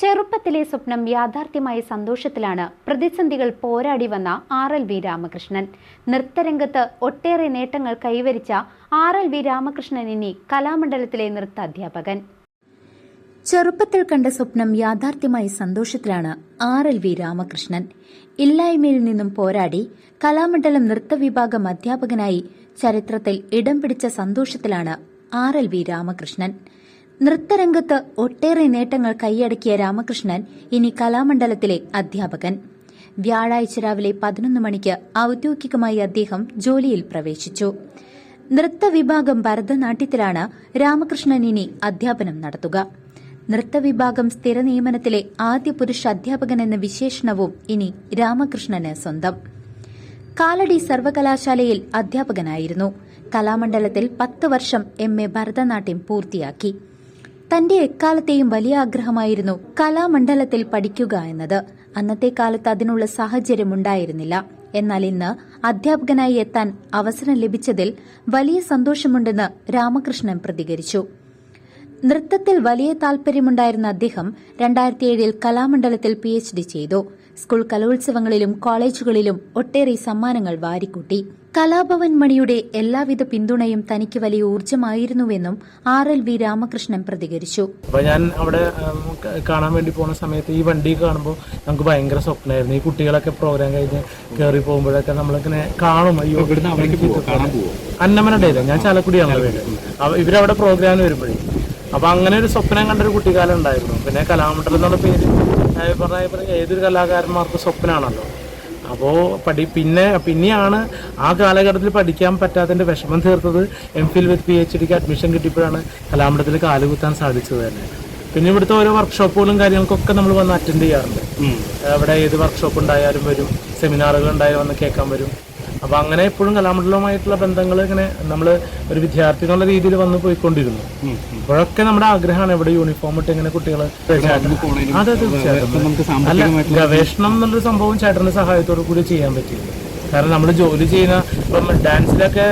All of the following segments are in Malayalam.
ചെറുപ്പത്തിലെ സ്വപ്നം യാഥാർത്ഥ്യമായ സന്തോഷത്തിലാണ് പ്രതിസന്ധികൾ പോരാടി വന്ന ആർ എൽ വി രാമകൃഷ്ണൻ. നൃത്തരംഗത്ത് ഒട്ടേറെ നേട്ടങ്ങൾ കൈവരിച്ച ആർ എൽ വി രാമകൃഷ്ണൻ ഇനി കലാമണ്ഡലത്തിലെ നൃത്ത അധ്യാപകൻ. ചെറുപ്പത്തിൽ കണ്ട സ്വപ്നം യാഥാർത്ഥ്യമായ സന്തോഷത്തിലാണ് ആർ എൽ വി രാമകൃഷ്ണൻ. ഇല്ലായ്മയിൽ നിന്നും പോരാടി കലാമണ്ഡലം നൃത്തവിഭാഗം അധ്യാപകനായി ചരിത്രത്തിൽ ഇടം പിടിച്ച സന്തോഷത്തിലാണ് ആർ എൽ വി രാമകൃഷ്ണൻ. നൃത്തരംഗത്ത് ഒട്ടേറെ നേട്ടങ്ങൾ കൈയടക്കിയ രാമകൃഷ്ണൻ ഇനി കലാമണ്ഡലത്തിലെ അധ്യാപകൻ. വ്യാഴാഴ്ച രാവിലെ പതിനൊന്ന് മണിക്ക് ഔദ്യോഗികമായി അദ്ദേഹം ജോലിയിൽ പ്രവേശിച്ചു. നൃത്തവിഭാഗം ഭരതനാട്യത്തിലാണ് രാമകൃഷ്ണൻ ഇനി അധ്യാപനം നടത്തുക. നൃത്തവിഭാഗം സ്ഥിര നിയമനത്തിലെ ആദ്യ പുരുഷ അധ്യാപകൻ എന്ന വിശേഷണവും ഇനി രാമകൃഷ്ണന് സ്വന്തം. കാലടി സർവകലാശാലയിൽ അധ്യാപകനായിരുന്നു. കലാമണ്ഡലത്തിൽ പത്ത് വർഷം എം എ ഭരതനാട്യം പൂർത്തിയാക്കി. തന്റെ എക്കാലത്തെയും വലിയ ആഗ്രഹമായിരുന്നു കലാമണ്ഡലത്തിൽ പഠിക്കുക എന്നത്. അന്നത്തെ കാലത്ത് അതിനുള്ള സാഹചര്യമുണ്ടായിരുന്നില്ല. എന്നാൽ ഇന്ന് അധ്യാപകനായി എത്താൻ അവസരം ലഭിച്ചതിൽ വലിയ സന്തോഷമുണ്ടെന്ന് രാമകൃഷ്ണൻ പ്രതികരിച്ചു. നൃത്തത്തിൽ വലിയ താൽപര്യമുണ്ടായിരുന്ന അദ്ദേഹം രണ്ടായിരത്തി ഏഴിൽ കലാമണ്ഡലത്തിൽ പി എച്ച് ഡി ചെയ്തു. സ്കൂൾ കലോത്സവങ്ങളിലും കോളേജുകളിലും ഒട്ടേറെ സമ്മാനങ്ങൾ വാരിക്കൂട്ടി. കലാഭവൻ മണിയുടെ എല്ലാവിധ പിന്തുണയും തനിക്ക് വലിയ ഊർജമായിരുന്നുവെന്നും ആർ എൽ വി രാമകൃഷ്ണൻ പ്രതികരിച്ചു. അപ്പൊ ഞാൻ അവിടെ കാണാൻ വേണ്ടി പോണ സമയത്ത് ഈ വണ്ടി കാണുമ്പോൾ നമുക്ക് ഭയങ്കര സ്വപ്നമായിരുന്നു. ഈ കുട്ടികളൊക്കെ പ്രോഗ്രാം കഴിഞ്ഞ് കയറി പോകുമ്പോഴൊക്കെ നമ്മളിങ്ങനെ കാണും അയ്യോ പോവോ അന്നമനടയില്ല ഞാൻ ചാലക്കുടിയാണ് വീട്. ഇവരവിടെ പ്രോഗ്രാം വരുമ്പോഴേ. അപ്പൊ അങ്ങനെ ഒരു സ്വപ്നം കണ്ടൊരു കുട്ടിക്കാലം ഉണ്ടായിരുന്നു. പിന്നെ കലാമണ്ഡലം എന്നുള്ള പേര് പറഞ്ഞ ഏതൊരു കലാകാരന്മാർക്ക് സ്വപ്നമാണല്ലോ അപ്പോൾ പഠി പിന്നെ പിന്നെയാണ് ആ കാലഘട്ടത്തിൽ പഠിക്കാൻ പറ്റാത്തതിന്റെ വിഷമം തീർത്തത് M Phil with P H ഡിക്ക് അഡ്മിഷൻ കിട്ടിയപ്പോഴാണ് കലാമണ്ഡലത്തിൽ കാലുകുത്താൻ സാധിച്ചത് തന്നെ. പിന്നെ ഇവിടുത്തെ ഓരോ വർക്ക്ഷോപ്പുകളും കാര്യങ്ങൾക്കൊക്കെ നമ്മൾ വന്ന് അറ്റൻഡ് ചെയ്യാറുണ്ട്. അവിടെ ഏത് വർക്ക്ഷോപ്പ് ഉണ്ടായാലും വരും സെമിനാറുകൾ ഉണ്ടായാലും വന്ന് കേൾക്കാൻ വരും. അപ്പൊ അങ്ങനെ എപ്പോഴും കലാമണ്ഡലവുമായിട്ടുള്ള ബന്ധങ്ങൾ ഇങ്ങനെ നമ്മൾ ഒരു വിദ്യാർത്ഥി എന്നുള്ള രീതിയിൽ വന്ന് പോയിക്കൊണ്ടിരുന്നു. ഇപ്പോഴൊക്കെ നമ്മുടെ ആഗ്രഹമാണ് എവിടെ യൂണിഫോം ഇട്ട് ഇങ്ങനെ കുട്ടികൾ അതെ തീർച്ചയായിട്ടും അല്ല ഗവേഷണം എന്നുള്ളൊരു സംഭവം ചേട്ടന്റെ സഹായത്തോടു കൂടി ചെയ്യാൻ പറ്റിയത് കാരണം നമ്മൾ ജോലി ചെയ്യുന്ന ഇപ്പം ഡാൻസിലൊക്കെ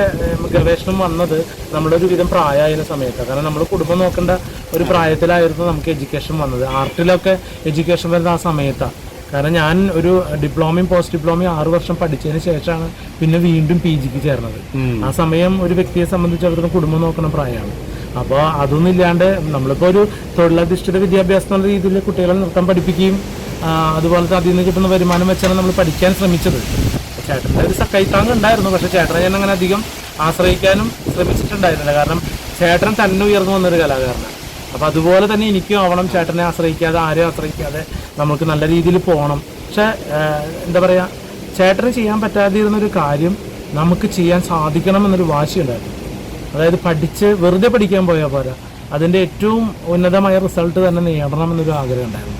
ഗവേഷണം വന്നത് നമ്മളൊരു വിധം പ്രായമായിരുന്ന സമയത്താണ്. കാരണം നമ്മൾ കുടുംബം നോക്കേണ്ട ഒരു പ്രായത്തിലായിരുന്നു നമുക്ക് എഡ്യൂക്കേഷൻ വന്നത്. ആർട്ടിലൊക്കെ എഡ്യൂക്കേഷൻ വരുന്ന ആ സമയത്താണ്. കാരണം ഞാൻ ഒരു ഡിപ്ലോമയും പോസ്റ്റ് ഡിപ്ലോമയും ആറു വർഷം പഠിച്ചതിന് ശേഷമാണ് പിന്നെ വീണ്ടും പി ജിക്ക് ചേർന്നത്. ആ സമയം ഒരു വ്യക്തിയെ സംബന്ധിച്ച് അവരുടെ കുടുംബം നോക്കുന്ന പ്രായമാണ്. അപ്പോൾ അതൊന്നും ഇല്ലാണ്ട് നമ്മളിപ്പോൾ ഒരു തൊഴിലധിഷ്ഠിത വിദ്യാഭ്യാസം എന്ന രീതിയിൽ കുട്ടികളെ നൃത്തം പഠിപ്പിക്കുകയും അതുപോലത്തെ അതിൽ നിന്ന് കിട്ടുന്ന വരുമാനം വെച്ചാണ് നമ്മൾ പഠിക്കാൻ ശ്രമിച്ചത്. ചേട്ടന്റെ ഒരു സ- കൈത്താങ് ഉണ്ടായിരുന്നു പക്ഷേ ചേട്ടനെ ഞാൻ അങ്ങനെ അധികം ആശ്രയിക്കാനും ശ്രമിച്ചിട്ടുണ്ടായിരുന്നില്ല. കാരണം ചേട്ടൻ തന്നെ ഉയർന്നു വന്നൊരു കലാകാരനാണ്. അപ്പൊ അതുപോലെ തന്നെ എനിക്കും ആവണം ചേട്ടനെ ആശ്രയിക്കാതെ ആരെയും ആശ്രയിക്കാതെ നമുക്ക് നല്ല രീതിയിൽ പോകണം പക്ഷെ എന്താ പറയാ ചേട്ടന് ചെയ്യാൻ പറ്റാതിരുന്നൊരു കാര്യം നമുക്ക് ചെയ്യാൻ സാധിക്കണം എന്നൊരു വാശിയുണ്ടായിരുന്നു. അതായത് പഠിച്ച് വെറുതെ പഠിക്കാൻ പോയാൽ പോരാ. അതിന്റെ ഏറ്റവും ഉന്നതമായ റിസൾട്ട് തന്നെ നേടണം എന്നൊരു ആഗ്രഹം ഉണ്ടായിരുന്നു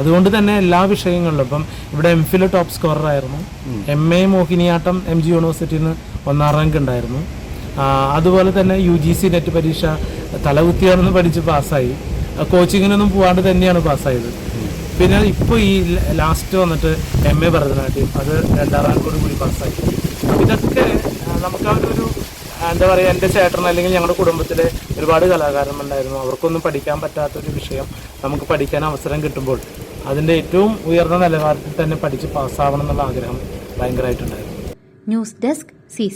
അതുകൊണ്ട് തന്നെ എല്ലാ വിഷയങ്ങളിലും ഇപ്പം ഇവിടെ എം ഫിൽ ടോപ്പ് സ്കോറർ ആയിരുന്നു M A Mohiniyattam M G യൂണിവേഴ്സിറ്റിയിൽ നിന്ന് ഒന്നാം റാങ്ക് ഉണ്ടായിരുന്നു. അതുപോലെ തന്നെ യു ജി സി നെറ്റ് പരീക്ഷ തലകുത്തിയാണെന്ന് പഠിച്ച് പാസ്സായി. കോച്ചിങ്ങിനൊന്നും പോവാണ്ട് തന്നെയാണ് പാസ്സായത്. പിന്നെ ഇപ്പോൾ ഈ ലാസ്റ്റ് വന്നിട്ട് എം എ ഭരതനാട്യം അത് രണ്ടാം റാങ്കോട് കൂടി പാസ്സായി. അപ്പൊ ഇതൊക്കെ നമുക്ക് ഒരു എന്താ പറയുക എന്റെ ചേട്ടൻ അല്ലെങ്കിൽ ഞങ്ങളുടെ കുടുംബത്തിലെ ഒരുപാട് കലാകാരന്മാരുണ്ടായിരുന്നു. അവർക്കൊന്നും പഠിക്കാൻ പറ്റാത്തൊരു വിഷയം നമുക്ക് പഠിക്കാൻ അവസരം കിട്ടുമ്പോൾ അതിന്റെ ഏറ്റവും ഉയർന്ന നിലവാരത്തിൽ തന്നെ പഠിച്ച് പാസ്സാവണം എന്നുള്ള ആഗ്രഹം ഭയങ്കരമായിട്ടുണ്ടായിരുന്നു ന്യൂസ് ഡെസ്ക് സി